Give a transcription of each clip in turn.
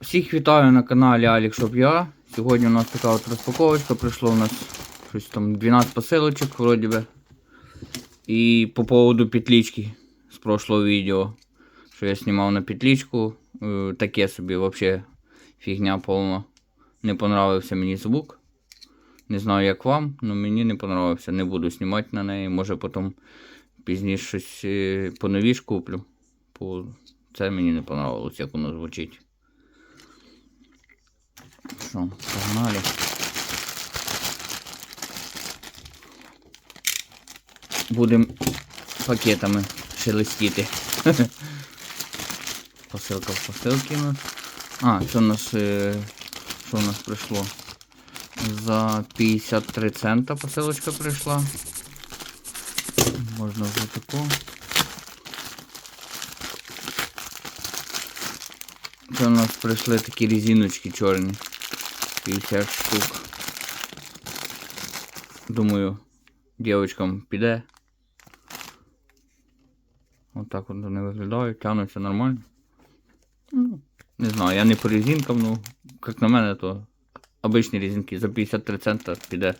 Всіх вітаю на каналі Я. Сьогодні у нас така от розпаковочка. Прийшло у нас щось там 12 посилочок вроді би. І по поводу петлички з прошлого відео, що я знімав на петличку. е, Таке собі взагалі фігня повна. Не понравився мені звук. Не знаю як вам, але мені не понравився. Не буду знімати на неї. Може потім пізніше щось е, по нові ж куплю. Це мені не понравилось, як воно звучить. Що, погнали. Будемо пакетами шелестіти. Посилка в посилки. А, це у нас. е, Що у нас прийшло? За 53 цента посилочка прийшла. Можна за таку. Це у нас прийшли такі резиночки чорні. 50 штук. Думаю, дівчатам піде. Отак от вони виглядають, тягнуться нормально. Ну, не знаю, я не по резинкам, ну, як на мене, то обичні резинки за 53 цента піде.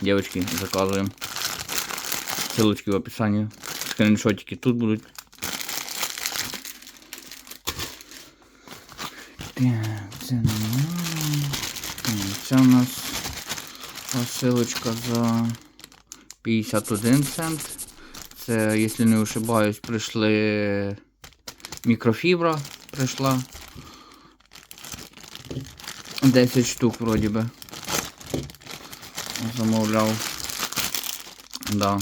Дівчатки заказуємо. Ссылочки в описанні. Скріншотики тут будуть. Так, це нормально. Це у нас посилочка за 51 цент. Це, якщо не ошибаюсь, прийшли мікрофібра прийшла. 10 штук вроді би. Замовляв. Да.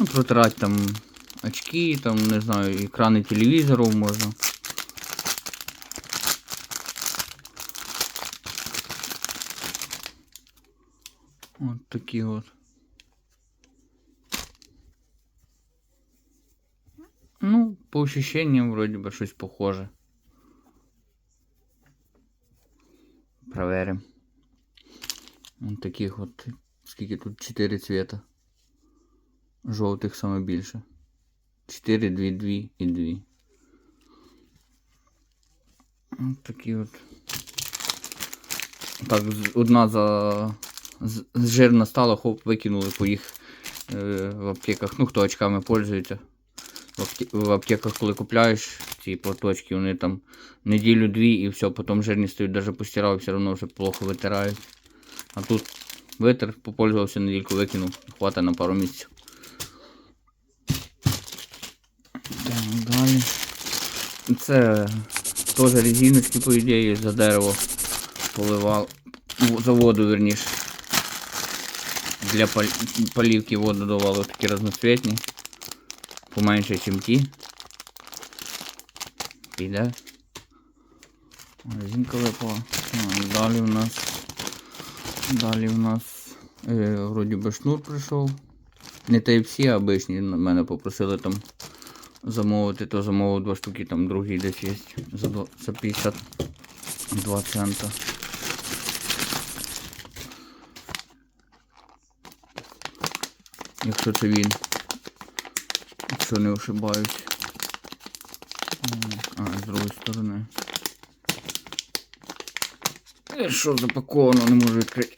Ну, протирати там очки, там, не знаю, екрани телевізору можна. От такі от. Ну, по ощущениям вроде бы щось похоже. Проверим. Вот таких от. Скільки тут 4 цвета. Жовтих саме більше. 4, 2, 2 і 2. От такі от. Так, одна за жирна стала, хоп, викинули по їх е, в аптеках. Ну, хто очками пользується. В, апте- в аптеках, коли купляєш ці платочки, вони там неділю-дві і все, потім жирні стають, навіть постирав, все одно вже плохо витирають. А тут витер, попользувався недільку, викинув, хватає на пару місяців. Далі. Це теж резиночки, по ідеї, за дерево поливав. За воду, верніше. Для полівки воду давали такі разноцветні. Поменше, ніж ті. Піде. Резинка випала. Далі в нас. Далі в нас. Е, вроді би шнур прийшов. Не Type-C, а обичні. Мене попросили там замовити, то замовив два штуки, там другий десь є. За 52 цента. Якщо це він. Якщо не ошибаюсь. М, А, з другої сторони. Е, Що запаковано, не можу відкрити.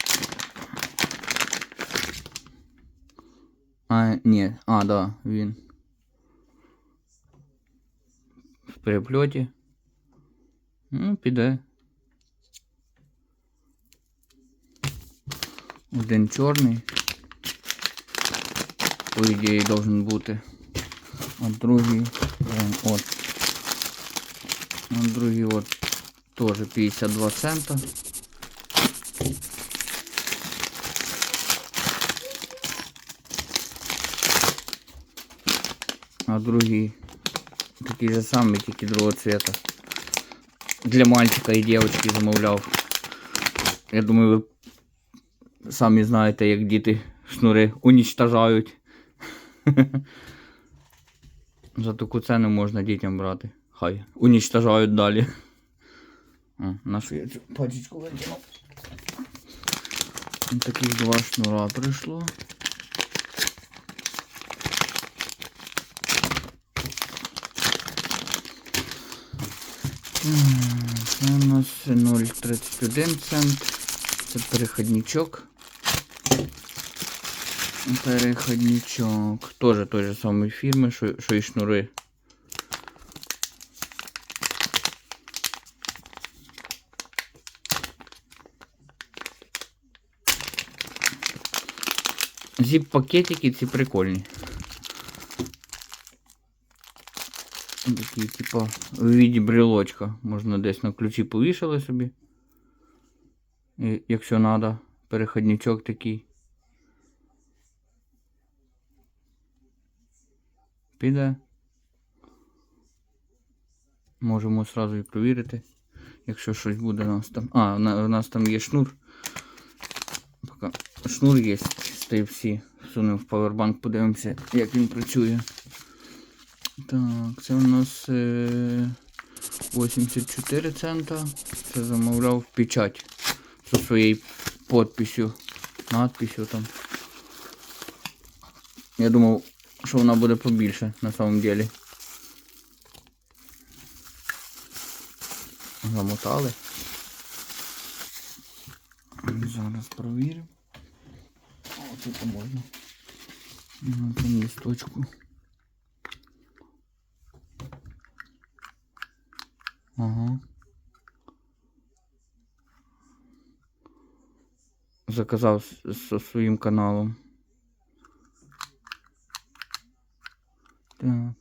А, ні, а, да, він. В перепльоті. Ну, піде. Один чорний. По ідеї должен бути. А другий. прям от. А другий от тоже 52 цента. А другий такий же самий, тільки другого цвета. Для мальчика і дівчинки замовляв. Я думаю, ви самі знаєте, як діти шнури унічтажають. За таку ціну можна дітям брати. Хай унічтажають далі. А, нашу я цю пачечку викинув. Таких два шнура прийшло. Це у нас 0,31 цент. Це переходничок. Переходничок. Тоже той же самої фірми, що, що і шнури. Зіп-пакетики ці прикольні. Такі, типа, в віді брелочка. Можна десь на ключі повішали собі. І, якщо треба, переходничок такий. Піде. Можемо одразу і провірити, якщо щось буде у нас там. А, у нас там є шнур. Поки шнур є з Type-C. В павербанк, подивимося, як він працює. Так, це у нас е, 84 цента. Це замовляв печать зі своєю подписью, надписью там. Я думав, що вона буде побільше на самом деле. Замотали. Зараз провіримо. Тут можна. На там листочку. Ага. Заказав зі своїм каналом. Так.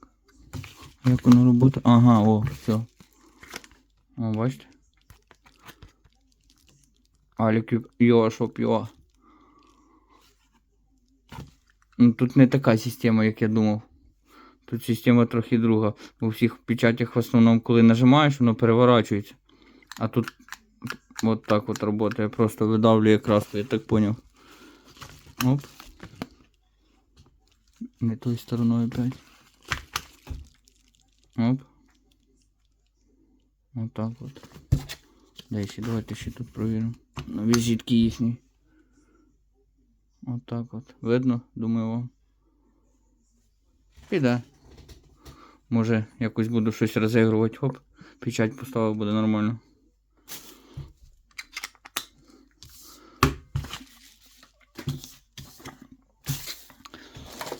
Як воно робота? Ага, о, все. О, бачите? Алік йо, шоп йо. Ну, тут не така система, як я думав. Тут система трохи друга. У всіх печатях в основному, коли нажимаєш, воно переворачується. А тут от так от працює. Просто видавлює краску, я так поняв. Оп. Не той стороною опять. Оп. Вот так вот. Да, ще давайте ще тут провіримо. На візитки їхні. Вот так от. Видно, думаю вам. Піде. Може якось буду щось розігрувати. Хоп. Печать поставив, буде нормально.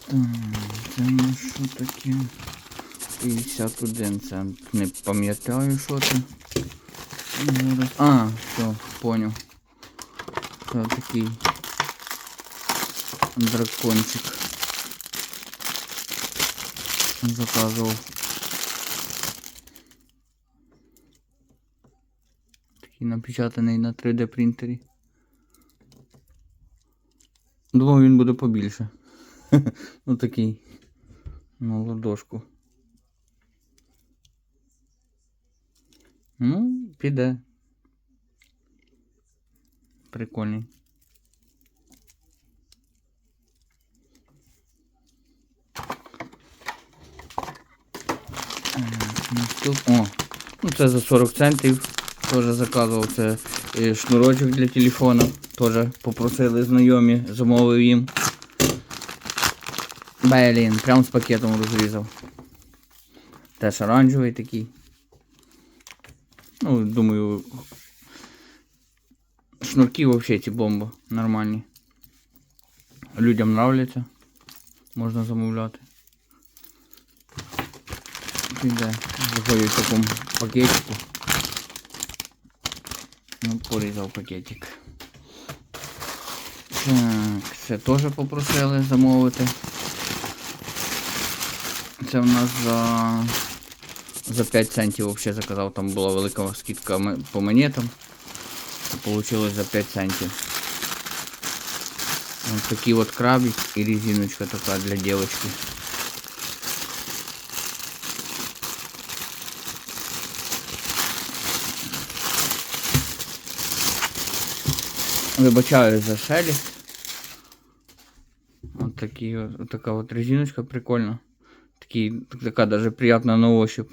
Так, це у нас що таке? 51 цент. Не пам'ятаю, що це. А, все, понял. Це такий дракончик. Заказував. Такий напечатаний на 3D принтері. Думав, він буде побільше. ну такий. На ладошку. Ну, піде. Прикольний. О, ну це за 40 центів. Теж заказував це е, шнурочок для телефона. Теж попросили знайомі, замовив їм. Блін, прям з пакетом розрізав. Теж оранжевий такий. Ну, думаю, шнурки вообще ці бомба нормальні. Людям нравляться. Можна замовляти. Піде. Заходить в такому пакетику. Ну, порізав пакетик. Так, це теж попросили замовити. Це в нас за за 5 центів взагалі заказав, там була велика скидка м- по монетам. Получилось за 5 центів. Вот такий вот крабик и резиночка такая для девочки. Вибачаю за шелест. Вот такие вот, вот такая вот резиночка прикольно. Такие, такая даже приятная на ощупь.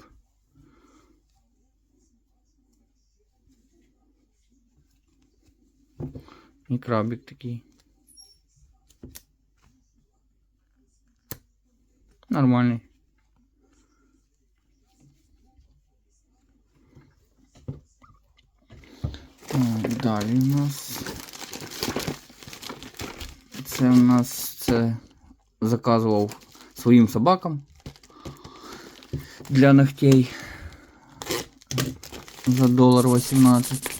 И крабик такий. Нормальный. Так, Далі у нас. Це у нас це заказував своїм собакам для ногтей за долар 18.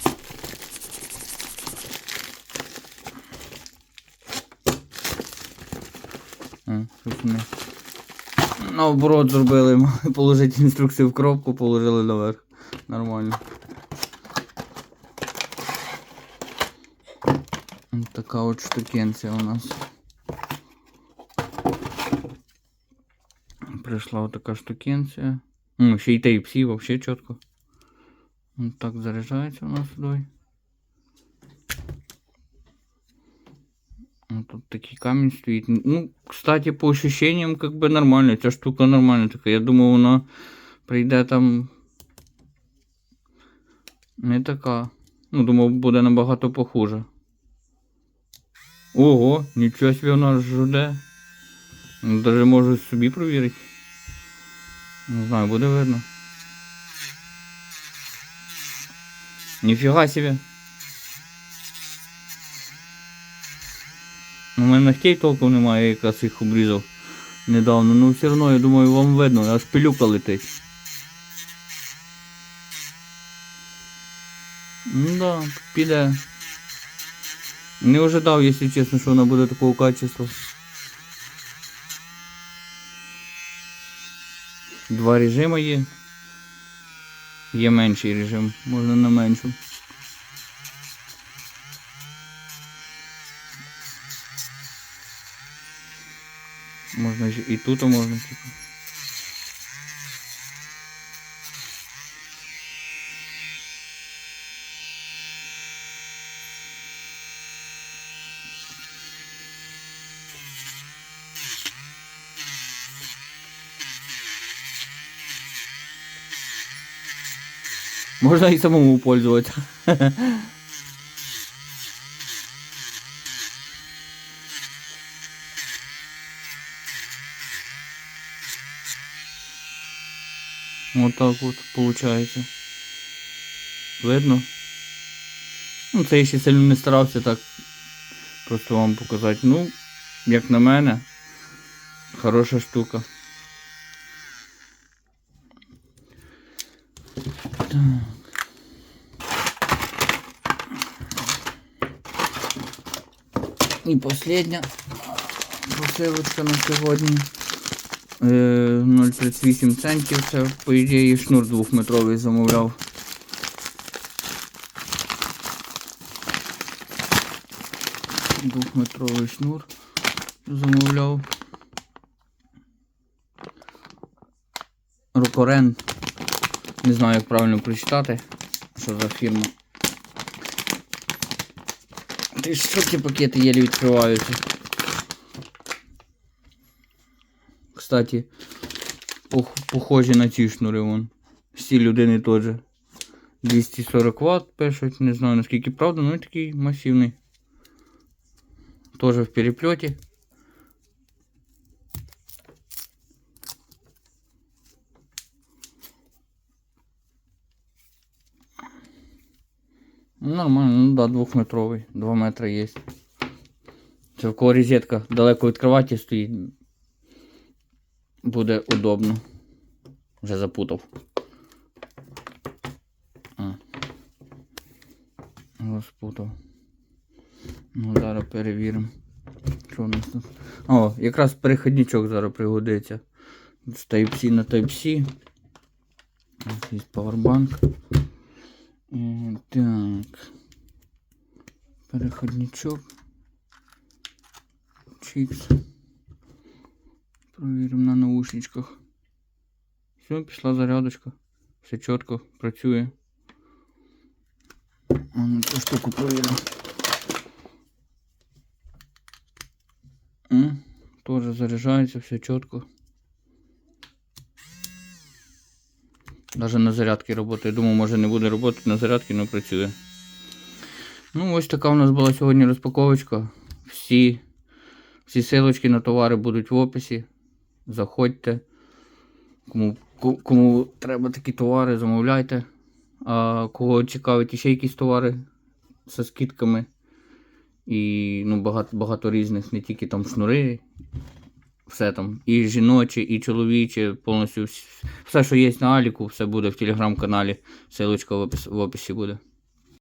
А, щось вони Наоборот зробили, мали положити інструкцію в коробку, положили наверх. Нормально. Ось така от штукенція у нас. Прийшла вот така штукенція. Ну, ще й Type-C, вообще чітко. Ось так заряджається у нас сюди. Тут такий камінь стоїть. Ну, кстати, по ощущениям, как бы нормально. Ця штука нормальна така. Я думаю, вона прийде там. Не така. Ну, думав, буде набагато похуже. Ого, нічого собі вона жуде. Ну, Даже можу собі провірити. Не знаю, буде видно. Ніфіга себе. У мене ногтей толком немає, я якраз їх обрізав недавно. Ну все одно, я думаю, вам видно, аж пилюка летить. Ну да, піде. Не ожидав, якщо чесно, що вона буде такого качества. Два режими є. Є менший режим, можна на меншу. Можна ж і тут можна, типу. Можно и самому пользоваться. Вот так вот получается. Видно? Ну, це я ще сильно не старався так просто вам показати. Ну, як на мене, хороша штука. Так. І последня посилочка на сьогодні. Е, 0,38 центів. Це, по ідеї, шнур двохметровий замовляв. Двохметровий шнур замовляв. Рукорен. Не знаю, як правильно прочитати, що за фірма. Ти що ці пакети єлі відкриваються? Кстати, пох- похожі на ці шнури вон. Всі людини теж. 240 Вт пишуть, не знаю наскільки правда, ну і такий масивний. Тоже в переплеті. Ну, Нормально, ну да, двохметровий, 2 метри є. Це в кого розетка далеко від кроваті стоїть. Буде удобно. Вже запутав. А. Розпутав. Ну, зараз перевіримо. Що у нас тут? О, якраз переходничок зараз пригодиться. З Type-C на Type-C. Ось Є павербанк. Так. Переходничок. Чикс. Провіримо на наушничках. Все, пішла зарядочка. Все чітко, працює. А ну цю штуку провіримо. Тоже заряджається, все чітко. Даже на зарядці працює. Думаю, може не буде працювати на зарядці, але працює. Ну, ось така у нас була сьогодні розпаковочка. Всі, всі силочки на товари будуть в описі. Заходьте. Кому, кому треба такі товари, замовляйте. А кого цікавить ще якісь товари, зі скидками. І ну, багато, багато різних, не тільки там шнури, все там. І жіноче, і чоловіче, повністю все, що є на Аліку, все буде в телеграм-каналі. Ссылочка в опис- в описі буде.